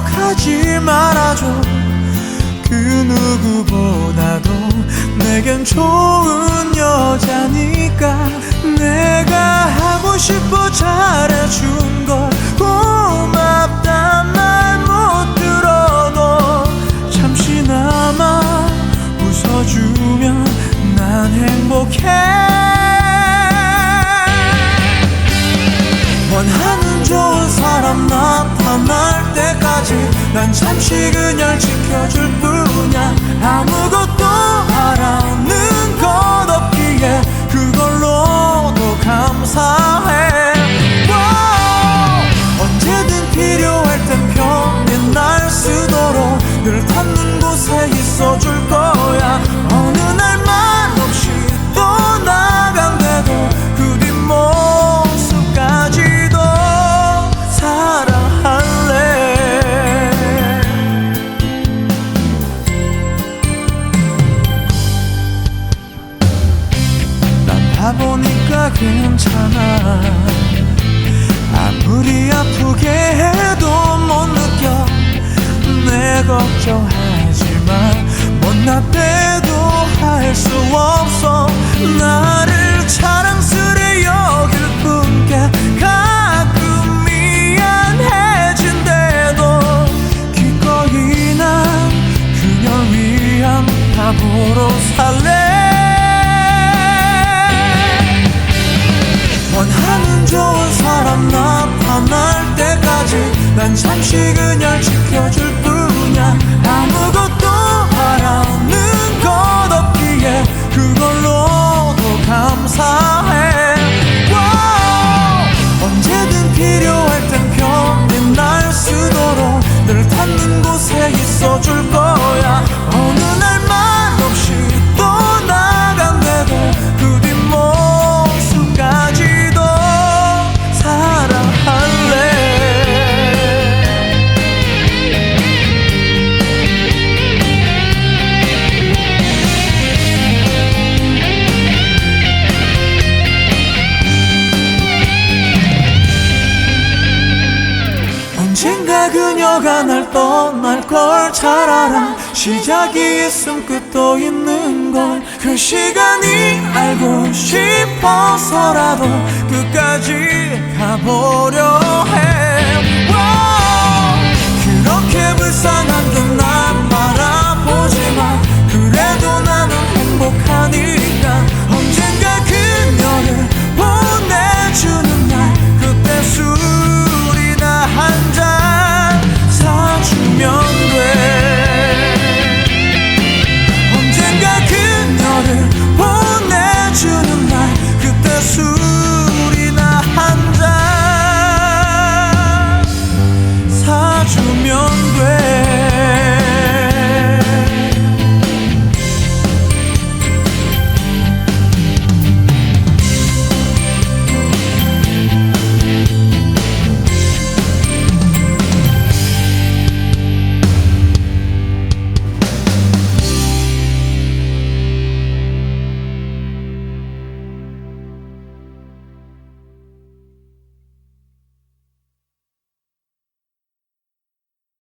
욕하지 말아줘. 그 누구보다도 내겐 좋은 여자니까 내가 하고 싶어 잘해준 걸 고맙단 말 못 들어도 잠시나마 웃어주면 난 행복해. 원하는 좋은 사람 나타날 난 잠시 그녀를 지켜줄 뿐이야. 아무것도 괜찮아. 아무리 아프게 해도 못 느껴. 내 걱정하지만 못나 때도 할 수 없어. 나를 자랑스레 여길 뿐게 가끔 미안해진대도 기꺼이 난 그녀 위한 바보로 살래 좋은 사람 나타날 때까지 난 잠시 그녀를 지켜줄 뿐이야. 아무것도 그녀가 날 떠날 걸 잘 알아 시작이 있음 끝도 있는 걸 그 시간이 알고 싶어서라도 끝까지 가보려 해 와우. 그렇게 불쌍한 바라보지만